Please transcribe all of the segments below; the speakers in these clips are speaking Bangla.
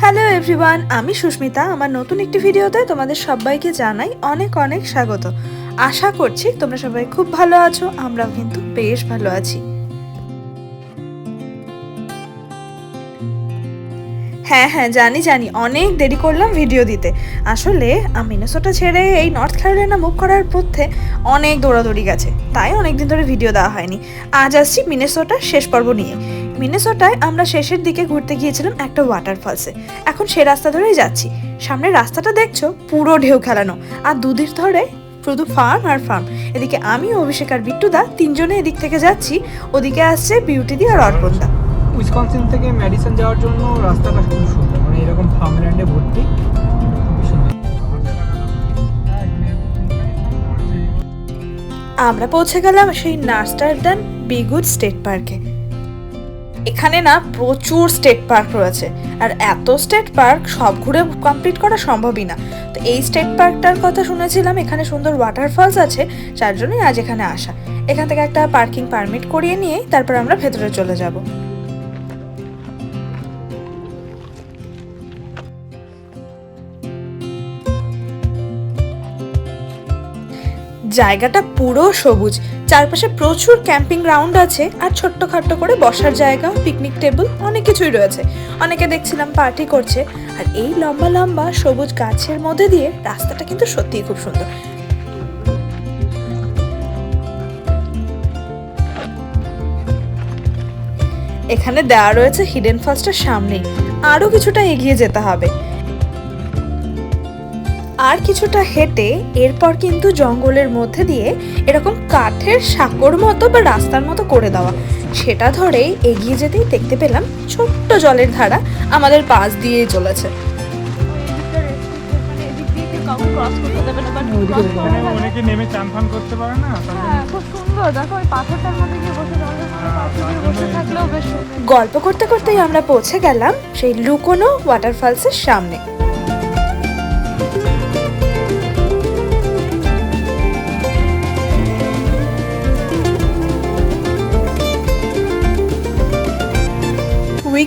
হ্যালো এভরিওয়ান, আমি সুস্মিতা। আমার নতুন একটি ভিডিওতে তোমাদের সবাইকে জানাই অনেক অনেক স্বাগত। আশা করছি তোমরা সবাই খুব ভালো আছো, আমরাও কিন্তু বেশ ভালো আছি। হ্যাঁ হ্যাঁ জানি জানি, অনেক দেরি করলাম ভিডিও দিতে। আসলে মিনেসোটা ছেড়ে এই নর্থ ক্যারোলাইনা মুভ করার পথে অনেক দৌড়াদৌড়ি গেছে। তাই অনেক দিন ধরে ভিডিও দেওয়া হয়নি। আজ আসছি মিনেসোটার শেষ পর্ব নিয়ে। মিনেসোটায় আমরা শেষের দিকে ঘুরতে গিয়েছিলাম একটা ওয়াটারফলসে এখন সে রাস্তা ধরেই যাচ্ছি। সামনে রাস্তাটা দেখছ? পুরো ঢেউ খেলানো। আর দুদিন ধরে শুধু ফার্ম আর ফার্ম এদিকে আমি অভিষেক আর বিট্টুদা তিনজনে এদিক থেকে যাচ্ছি। ওদিকে আসছে বিউটি দি আর অর্পণদা। উইসকনসিন থেকে ম্যাডিসন যাওয়ার জন্য রাস্তাটা খুব সুন্দর। মানে এরকম ফার্মল্যান্ডে ভর্তি। আমরা পৌঁছে গেলাম সেই নার্সটারডান বিগুড স্টেট পার্কে। এখানে না প্রচুর স্টেট পার্ক রয়েছে, আর এত স্টেট পার্ক সব ঘুরে কমপ্লিট করা সম্ভবই না। তো এই স্টেট পার্কটার কথা শুনেছিলাম, এখানে সুন্দর ওয়াটারফলস আছে, যার জন্যই আজ এখানে আসা। এখান থেকে একটা পার্কিং পারমিট করিয়ে নিয়ে তারপর আমরা ভেতরে চলে যাব। জায়গাটা পুরো সবুজ চারপাশে প্রচুর ক্যাম্পিং গ্রাউন্ড আছে আর ছোট্টখাট্ট করে বসার জায়গা পিকনিক টেবিল অনেক কিছুই রয়েছে। অনেকে দেখছিলাম পার্টি করছে আর এই লম্বা লম্বা সবুজ গাছের মধ্যে দিয়ে রাস্তাটা কিন্তু সত্যিই খুব সুন্দর। এখানে দেওয়া রয়েছে হিডেন ফলসটার সামনেই। আরও কিছুটা এগিয়ে যেতে হবে। আর কিছুটা হেঁটে এরপর কিন্তু জঙ্গলের মধ্যে দিয়ে এরকম কাঠের সাঁকর মতো বা রাস্তার মতো করে দেওয়া। সেটা ধরেই এগিয়ে যেতেই দেখতে পেলাম ছোট্ট জলের ধারা আমাদের পাশ দিয়েই চলেছে। অনেকে নেমে চান ফান করতে পারে না? তার জন্য- হ্যাঁ, খুব সুন্দর। দেখো ওই পাথরটার মধ্যে গিয়ে বসে জলের মধ্যে পাথর দিয়ে তার বসে থাকলেও বেশ গল্প করতে করতেই আমরা পৌঁছে গেলাম সেই লুকোনো ওয়াটারফলসের সামনে।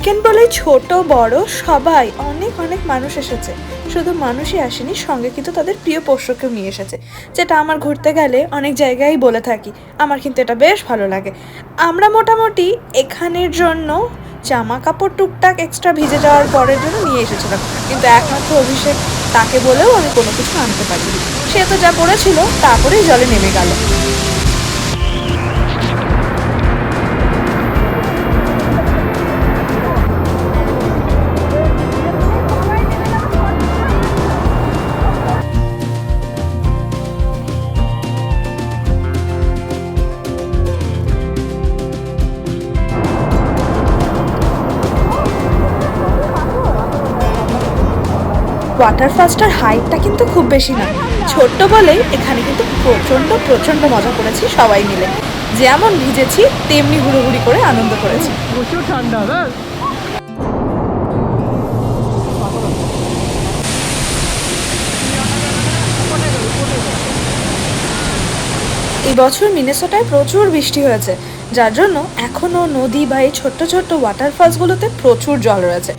উইকেন্ড বলে ছোট, বড়, সবাই, অনেক অনেক মানুষ এসেছে। শুধু মানুষই আসেনি, সঙ্গে কিন্তু তাদের প্রিয় পোষ্যকেও নিয়ে এসেছে। যেটা আমার ঘুরতে গেলে অনেক জায়গায় বলে থাকি। আমার কিন্তু এটা বেশ ভালো লাগে। আমরা মোটামুটি এখানের জন্য জামা কাপড় টুকটাক এক্সট্রা ভিজে যাওয়ার পরের জন্য নিয়ে এসেছিলাম। কিন্তু একমাত্র অভিষেক তাকে বলেও আমি কোনো কিছু আনতে পারিনি। সে তো যা পড়েছিল তারপরেই জলে নেমে গেল। ওয়াটারফলসটার হাইটটা কিন্তু খুব বেশি না। ছোট্ট বলেই এখানে কিন্তু প্রচণ্ড প্রচণ্ড মজা করেছি সবাই মিলে। যেমন ভিজেছি তেমনি ঘুরোঘুরি করে আনন্দ করেছি। প্রচুর ঠান্ডা না এই বছর মিনেসোটায় প্রচুর বৃষ্টি হয়েছে। যার জন্য এখনও নদী বা এই ছোট্ট ছোট্ট ওয়াটারফলসগুলোতে প্রচুর জল রয়েছে।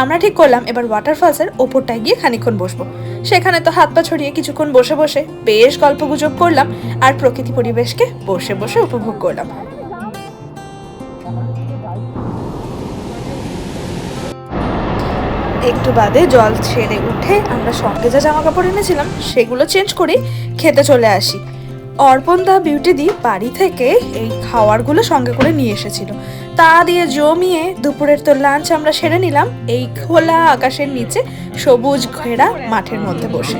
আমরা ঠিক করলাম, এবার ওয়াটারফলসের ওপরটায় গিয়ে খানিকক্ষণ বসবো। সেখানে তো হাত পা ছড়িয়ে কিছুক্ষণ বসে বসে বেশ গল্প গুজব করলাম আর প্রকৃতি পরিবেশকে বসে বসে উপভোগ করলাম। একটু বাদে জল ছেড়ে উঠে আমরা সঙ্গে যা জামা কাপড় এনেছিলাম, সেগুলো চেঞ্জ করে খেতে চলে আসি। অর্পণ দা বিউটি দি বাড়ি থেকে এই খাওয়ারগুলো সঙ্গে করে নিয়ে এসেছিল। তা দিয়ে জমিয়ে দুপুরের তো লাঞ্চ আমরা সেরে নিলাম। এই খোলা আকাশের নিচে সবুজ ঘেরা মাঠের মধ্যে বসে।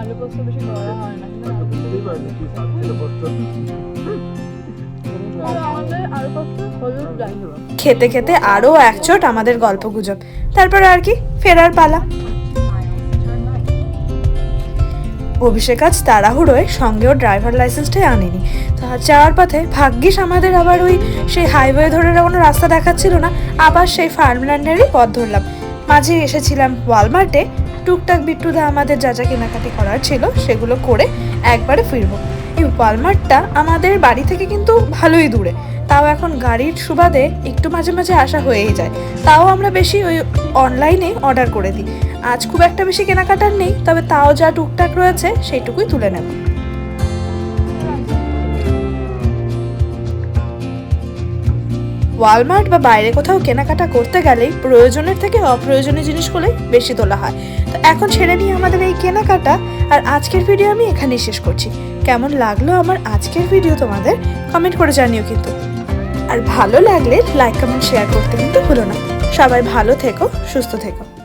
আলু পোস্ত বেশি করা হয় না। খেতে খেতে আরও একচোট আমাদের গল্প গুজব তারপর আর কি, ফেরার পালা। অভিষেক আজ তাড়াহুড়োয় সঙ্গেও ড্রাইভার লাইসেন্সটাই আনেনি। তো যাওয়ার পথে ভাগ্যিস আমাদের আবার ওই সেই হাইওয়ে ধরে কোনো রাস্তা দেখাচ্ছিল না, আবার সেই ফার্মল্যান্ডেরই পথ ধরলাম। মাঝে এসেছিলাম ওয়ালমার্টে, টুকটাক বিট্টুদা আমাদের যা যা কেনাকাটি করার ছিল সেগুলো করে একবারে ফিরবো। এই ওয়ালমার্টটা আমাদের বাড়ি থেকে কিন্তু ভালোই দূরে। তাও এখন গাড়ির সুবাদে একটু মাঝে মাঝে আসা হয়েই যায়। তাও আমরা বেশি ওই অনলাইনে অর্ডার করে দিই। আজ খুব একটা বেশি কেনাকাটার নেই, তবে তাও যা টুকটাক রয়েছে সেইটুকুই তুলে নেব। ওয়ালমার্ট বা বাইরে কোথাও কেনাকাটা করতে গেলেই প্রয়োজনের থেকে অপ্রয়োজনীয় জিনিসগুলোই বেশি তোলা হয়। তো এখন ছেড়ে নিয়ে আমাদের এই কেনাকাটা, আর আজকের ভিডিও আমি এখানেই শেষ করছি। কেমন লাগল আমার আজকের ভিডিও তোমাদের? কমেন্ট করে জানিও কিন্তু। আর ভালো লাগলে লাইক কমেন্ট শেয়ার করতে কিন্তু ভুলো না। সবাই ভালো থেকো, সুস্থ থেকো।